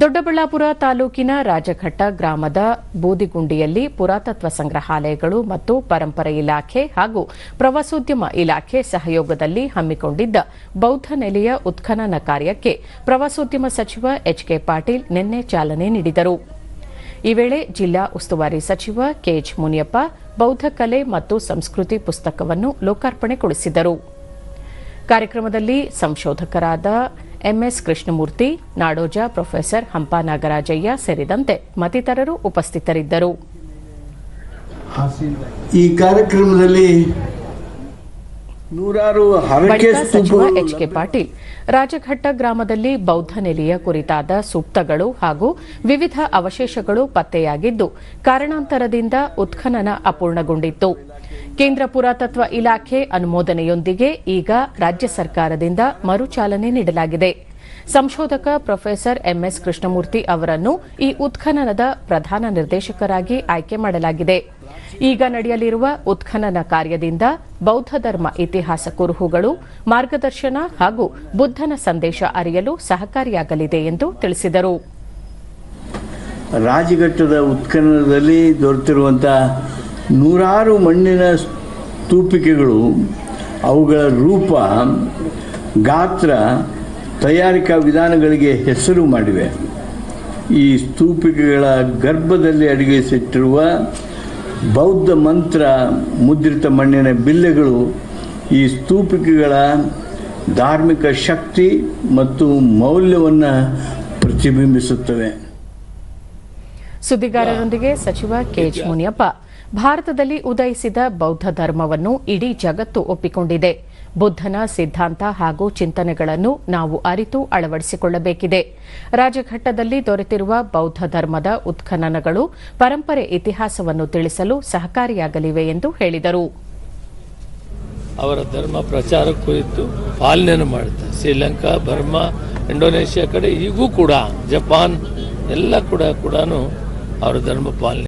ದೊಡ್ಡಬಳ್ಳಾಪುರ ತಾಲೂಕಿನ ರಾಜಘಟ್ಟ ಗ್ರಾಮದ ಬೂದಿಗುಂಡಿಯಲ್ಲಿ ಪುರಾತತ್ವ ಸಂಗ್ರಹಾಲಯಗಳು ಮತ್ತು ಪರಂಪರೆ ಇಲಾಖೆ ಹಾಗೂ ಪ್ರವಾಸೋದ್ಯಮ ಇಲಾಖೆ ಸಹಯೋಗದಲ್ಲಿ ಹಮ್ಮಿಕೊಂಡಿದ್ದ ಬೌದ್ಧ ನೆಲೆಯ ಉತ್ಖನನ ಕಾರ್ಯಕ್ಕೆ ಪ್ರವಾಸೋದ್ಯಮ ಸಚಿವ ಎಚ್ಕೆ ಪಾಟೀಲ್ ನಿನ್ನೆ ಚಾಲನೆ ನೀಡಿದರು. ಈ ವೇಳೆ ಜಿಲ್ಲಾ ಉಸ್ತುವಾರಿ ಸಚಿವ ಕೆಎಚ್ ಮುನಿಯಪ್ಪ ಬೌದ್ಧ ಕಲೆ ಮತ್ತು ಸಂಸ್ಕೃತಿ ಪುಸ್ತಕವನ್ನು ಲೋಕಾರ್ಪಣೆಗೊಳಿಸಿದರು. ಕಾರ್ಯಕ್ರಮದಲ್ಲಿ ಸಂಶೋಧಕರಾದ ಎಂಎಸ್ ಕೃಷ್ಣಮೂರ್ತಿ ನಾಡೋಜ ಪ್ರೊಫೆಸರ್ ಹಂಪಾ ನಾಗರಾಜಯ್ಯ ಸೇರಿದಂತೆ ಮತ್ತಿತರರು ಉಪಸ್ಥಿತರಿದ್ದರು. ಈ ಕಾರ್ಯಕ್ರಮದಲ್ಲಿ ಸಚಿವ ಎಚ್ ಕೆ ಪಾಟೀಲ್ ರಾಜಘಟ್ಟ ಗ್ರಾಮದಲ್ಲಿ ಬೌದ್ಧ ನೆಲೆಯ ಕುರಿತಾದ ಸೂಕ್ತಗಳು ಹಾಗೂ ವಿವಿಧ ಅವಶೇಷಗಳು ಪತ್ತೆಯಾಗಿದ್ದು ಕಾರಣಾಂತರದಿಂದ ಉತ್ಖನನ ಅಪೂರ್ಣಗೊಂಡಿತ್ತು. ಕೇಂದ್ರ ಪುರಾತತ್ವ ಇಲಾಖೆ ಅನುಮೋದನೆಯೊಂದಿಗೆ ಈಗ ರಾಜ್ಯ ಸರ್ಕಾರದಿಂದ ಮರುಚಾಲನೆ ನೀಡಲಾಗಿದೆ. ಸಂಶೋಧಕ ಪ್ರೊಫೆಸರ್ ಎಂಎಸ್ ಕೃಷ್ಣಮೂರ್ತಿ ಅವರನ್ನು ಈ ಉತ್ಖನನದ ಪ್ರಧಾನ ನಿರ್ದೇಶಕರಾಗಿ ಆಯ್ಕೆ ಮಾಡಲಾಗಿದೆ. ಈಗ ನಡೆಯಲಿರುವ ಉತ್ಖನನ ಕಾರ್ಯದಿಂದ ಬೌದ್ಧ ಧರ್ಮ ಇತಿಹಾಸ ಕುರುಹುಗಳು, ಮಾರ್ಗದರ್ಶನ ಹಾಗೂ ಬುದ್ಧನ ಸಂದೇಶ ಅರಿಯಲು ಸಹಕಾರಿಯಾಗಲಿದೆ ಎಂದು ತಿಳಿಸಿದರು. ರಾಜಘಟ್ಟದ ಉತ್ಖನನದಲ್ಲಿ ದೊರೆತಿರುವಂಥ ನೂರಾರು ಮಣ್ಣಿನ ಸ್ತೂಪಿಕೆಗಳು ಅವುಗಳ ರೂಪ, ಗಾತ್ರ, ತಯಾರಿಕಾ ವಿಧಾನಗಳಿಗೆ ಹೆಸರು ಮಾಡಿವೆ. ಈ ಸ್ತೂಪಿಕೆಗಳ ಗರ್ಭದಲ್ಲಿ ಅಡಗಿಸಿಟ್ಟಿರುವ ಬೌದ್ಧ ಮಂತ್ರ ಮುದ್ರಿತ ಮಣ್ಣಿನ ಬಿಲ್ಲೆಗಳು ಈ ಸ್ತೂಪಿಕೆಗಳ ಧಾರ್ಮಿಕ ಶಕ್ತಿ ಮತ್ತು ಮೌಲ್ಯವನ್ನು ಪ್ರತಿಬಿಂಬಿಸುತ್ತವೆ. ಸುದ್ದಿಗಾರರೊಂದಿಗೆ ಸಚಿವ ಕೆಎಚ್ ಮುನಿಯಪ್ಪ. ಭಾರತದಲ್ಲಿ ಉದಯಿಸಿದ ಬೌದ್ಧ ಧರ್ಮವನ್ನು ಇಡೀ ಜಗತ್ತು ಒಪ್ಪಿಕೊಂಡಿದೆ. ಬುದ್ಧನ ಸಿದ್ಧಾಂತ ಹಾಗೂ ಚಿಂತನೆಗಳನ್ನು ನಾವು ಅರಿತು ಅಳವಡಿಸಿಕೊಳ್ಳಬೇಕಿದೆ. ರಾಜಘಟ್ಟದಲ್ಲಿ ದೊರೆತಿರುವ ಬೌದ್ಧ ಧರ್ಮದ ಉತ್ಖನನಗಳು ಪರಂಪರೆ ಇತಿಹಾಸವನ್ನು ತಿಳಿಸಲು ಸಹಕಾರಿಯಾಗಲಿವೆ ಎಂದು ಹೇಳಿದರು. ಅವರ ಧರ್ಮ ಪ್ರಚಾರ ಕುರಿತು ಪಾಲನೆಯನ್ನು ಮಾಡುತ್ತೆ. ಶ್ರೀಲಂಕಾ, ಬರ್ಮಾ, ಇಂಡೋನೇಷ್ಯಾ ಕಡೆ ಈಗೂ ಕೂಡ, ಜಪಾನ್, ಎಲ್ಲ ಕೂಡ ಕೂಡ ಅವರ ಧರ್ಮ ಪಾಲನೆ